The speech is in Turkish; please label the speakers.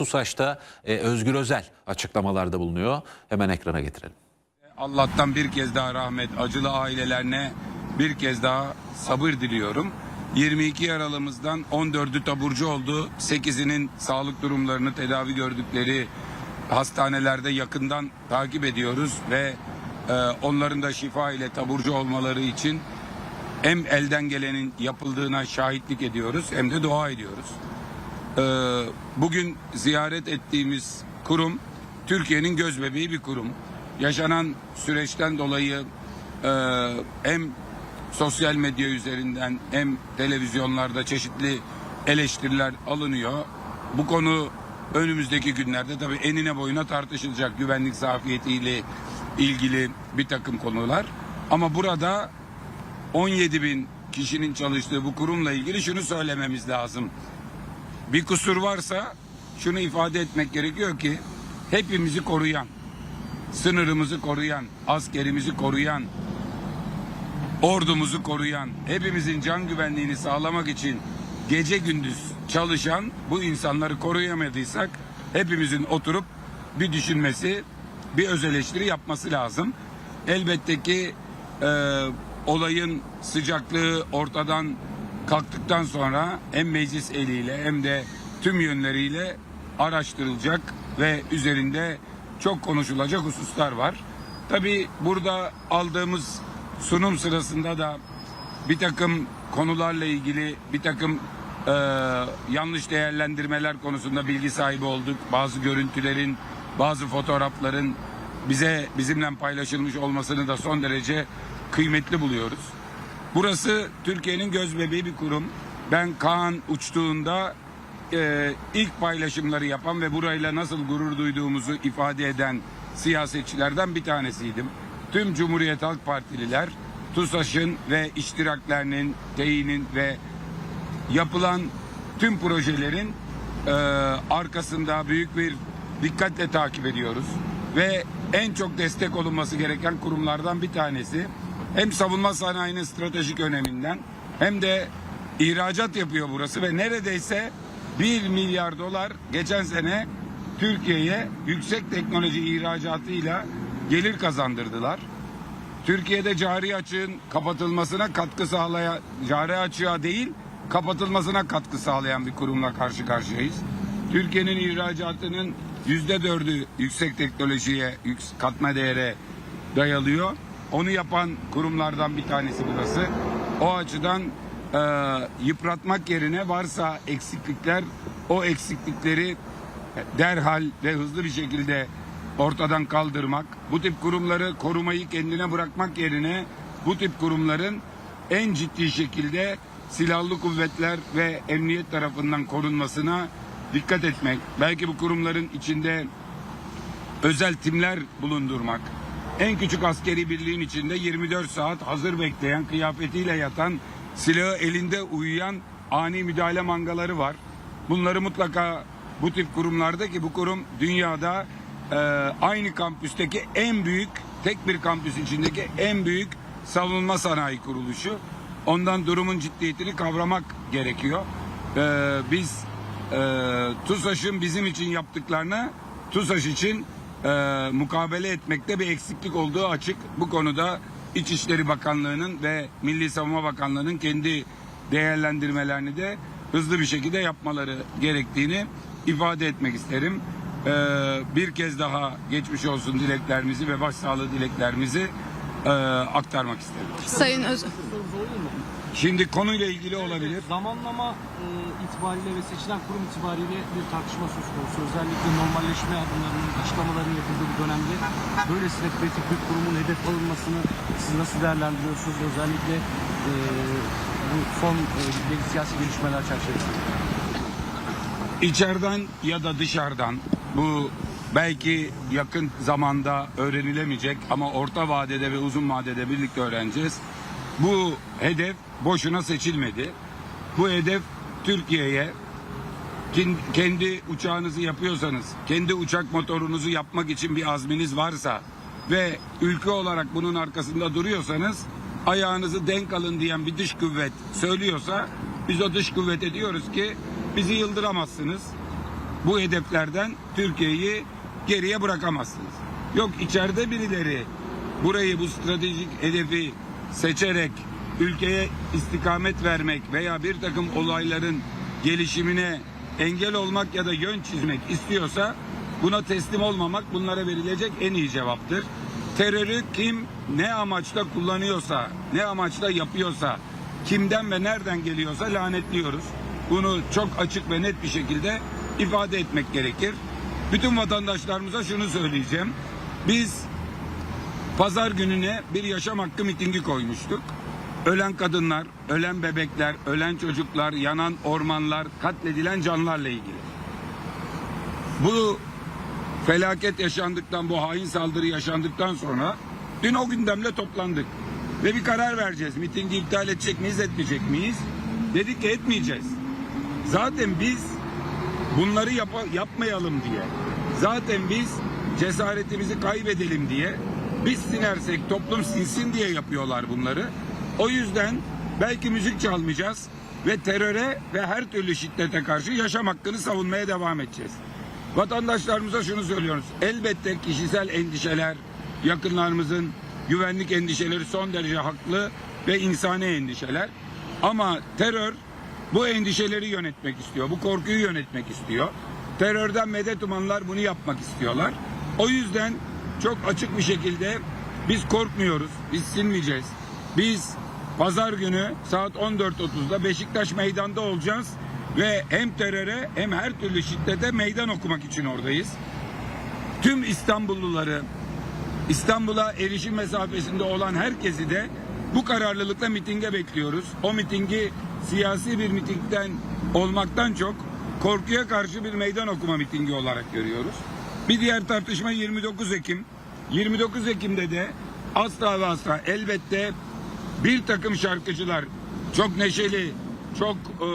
Speaker 1: TUSAŞ'ta e, Özgür Özel açıklamalarda bulunuyor. Hemen ekrana getirelim.
Speaker 2: Allah'tan bir kez daha rahmet, acılı ailelerine bir kez daha sabır diliyorum. 22 yaralımızdan 14'ü taburcu oldu. 8'inin sağlık durumlarını tedavi gördükleri hastanelerde yakından takip ediyoruz ve e, onların da şifa ile taburcu olmaları için hem elden gelenin yapıldığına şahitlik ediyoruz hem de dua ediyoruz. Ee, bugün ziyaret ettiğimiz kurum Türkiye'nin gözbebeği bir kurum. Yaşanan süreçten dolayı e, hem sosyal medya üzerinden hem televizyonlarda çeşitli eleştiriler alınıyor. Bu konu önümüzdeki günlerde tabii enine boyuna tartışılacak güvenlik zafiyetiyle ilgili bir takım konular. Ama burada 17 bin kişinin çalıştığı bu kurumla ilgili şunu söylememiz lazım. Bir kusur varsa şunu ifade etmek gerekiyor ki hepimizi koruyan, sınırımızı koruyan, askerimizi koruyan, ordumuzu koruyan, hepimizin can güvenliğini sağlamak için gece gündüz çalışan bu insanları koruyamadıysak hepimizin oturup bir düşünmesi, bir öz eleştiri yapması lazım. Elbette ki e, olayın sıcaklığı ortadan kalktıktan sonra hem meclis eliyle hem de tüm yönleriyle araştırılacak ve üzerinde çok konuşulacak hususlar var. Tabi burada aldığımız sunum sırasında da bir takım konularla ilgili bir takım e, yanlış değerlendirmeler konusunda bilgi sahibi olduk. Bazı görüntülerin, bazı fotoğrafların bize bizimle paylaşılmış olmasını da son derece kıymetli buluyoruz. Burası Türkiye'nin göz bebeği bir kurum. Ben Kaan uçtuğunda e, ilk paylaşımları yapan ve burayla nasıl gurur duyduğumuzu ifade eden siyasetçilerden bir tanesiydim. Tüm Cumhuriyet Halk Partililer TUSAŞ'ın ve iştiraklerinin, teyinin ve yapılan tüm projelerin e, arkasında büyük bir dikkatle takip ediyoruz. Ve en çok destek olunması gereken kurumlardan bir tanesi. Hem savunma sanayinin stratejik öneminden hem de ihracat yapıyor burası ve neredeyse 1 milyar dolar geçen sene Türkiye'ye yüksek teknoloji ihracatıyla gelir kazandırdılar. Türkiye'de cari açığın kapatılmasına katkı sağlayan, cari açığa değil kapatılmasına katkı sağlayan bir kurumla karşı karşıyayız. Türkiye'nin ihracatının yüzde dördü yüksek teknolojiye, katma değere dayalıyor. Onu yapan kurumlardan bir tanesi burası. O açıdan e, yıpratmak yerine varsa eksiklikler, o eksiklikleri derhal ve hızlı bir şekilde ortadan kaldırmak, bu tip kurumları korumayı kendine bırakmak yerine bu tip kurumların en ciddi şekilde silahlı kuvvetler ve emniyet tarafından korunmasına dikkat etmek. Belki bu kurumların içinde özel timler bulundurmak. En küçük askeri birliğin içinde 24 saat hazır bekleyen, kıyafetiyle yatan, silahı elinde uyuyan ani müdahale mangaları var. Bunları mutlaka bu tip kurumlarda ki bu kurum dünyada e, aynı kampüsteki en büyük, tek bir kampüs içindeki en büyük savunma sanayi kuruluşu. Ondan durumun ciddiyetini kavramak gerekiyor. E, biz e, TUSAŞ'ın bizim için yaptıklarını TUSAŞ için e, mukabele etmekte bir eksiklik olduğu açık. Bu konuda İçişleri Bakanlığı'nın ve Milli Savunma Bakanlığı'nın kendi değerlendirmelerini de hızlı bir şekilde yapmaları gerektiğini ifade etmek isterim. E, bir kez daha geçmiş olsun dileklerimizi ve başsağlığı dileklerimizi e, aktarmak isterim.
Speaker 3: Sayın Öz
Speaker 2: Şimdi konuyla ilgili olabilir.
Speaker 4: Zamanlama e, itibariyle ve seçilen kurum itibariyle bir tartışma söz konusu. Özellikle normalleşme adımlarının açıklamaların yapıldığı bir dönemde böylesine kritik bir kurumun hedef alınmasını siz nasıl değerlendiriyorsunuz? Özellikle e, bu son e, siyasi gelişmeler çerçevesinde.
Speaker 2: İçeriden ya da dışarıdan bu belki yakın zamanda öğrenilemeyecek ama orta vadede ve uzun vadede birlikte öğreneceğiz. Bu hedef boşuna seçilmedi. Bu hedef Türkiye'ye kendi uçağınızı yapıyorsanız, kendi uçak motorunuzu yapmak için bir azminiz varsa ve ülke olarak bunun arkasında duruyorsanız ayağınızı denk alın diyen bir dış kuvvet söylüyorsa biz o dış kuvvete diyoruz ki bizi yıldıramazsınız. bu hedeflerden Türkiye'yi geriye bırakamazsınız. Yok içeride birileri burayı bu stratejik hedefi seçerek ülkeye istikamet vermek veya bir takım olayların gelişimine engel olmak ya da yön çizmek istiyorsa buna teslim olmamak bunlara verilecek en iyi cevaptır. Terörü kim ne amaçla kullanıyorsa, ne amaçla yapıyorsa, kimden ve nereden geliyorsa lanetliyoruz. Bunu çok açık ve net bir şekilde ifade etmek gerekir. Bütün vatandaşlarımıza şunu söyleyeceğim. Biz pazar gününe bir yaşam hakkı mitingi koymuştuk. Ölen kadınlar, ölen bebekler, ölen çocuklar, yanan ormanlar, katledilen canlarla ilgili. Bu felaket yaşandıktan, bu hain saldırı yaşandıktan sonra dün o gündemle toplandık. Ve bir karar vereceğiz. Mitingi iptal edecek miyiz, etmeyecek miyiz? Dedik ki etmeyeceğiz. Zaten biz bunları yapa- yapmayalım diye. Zaten biz cesaretimizi kaybedelim diye biz sinersek toplum sinsin diye yapıyorlar bunları. O yüzden belki müzik çalmayacağız ve teröre ve her türlü şiddete karşı yaşam hakkını savunmaya devam edeceğiz. Vatandaşlarımıza şunu söylüyoruz. Elbette kişisel endişeler, yakınlarımızın güvenlik endişeleri son derece haklı ve insani endişeler. Ama terör bu endişeleri yönetmek istiyor. Bu korkuyu yönetmek istiyor. Terörden medet umanlar bunu yapmak istiyorlar. O yüzden çok açık bir şekilde biz korkmuyoruz. Biz sinmeyeceğiz. Biz pazar günü saat 14.30'da Beşiktaş meydanda olacağız ve hem teröre hem her türlü şiddete meydan okumak için oradayız. Tüm İstanbulluları İstanbul'a erişim mesafesinde olan herkesi de bu kararlılıkla mitinge bekliyoruz. O mitingi siyasi bir mitingden olmaktan çok korkuya karşı bir meydan okuma mitingi olarak görüyoruz. Bir diğer tartışma 29 Ekim. 29 Ekim'de de asla ve asla elbette bir takım şarkıcılar çok neşeli, çok e,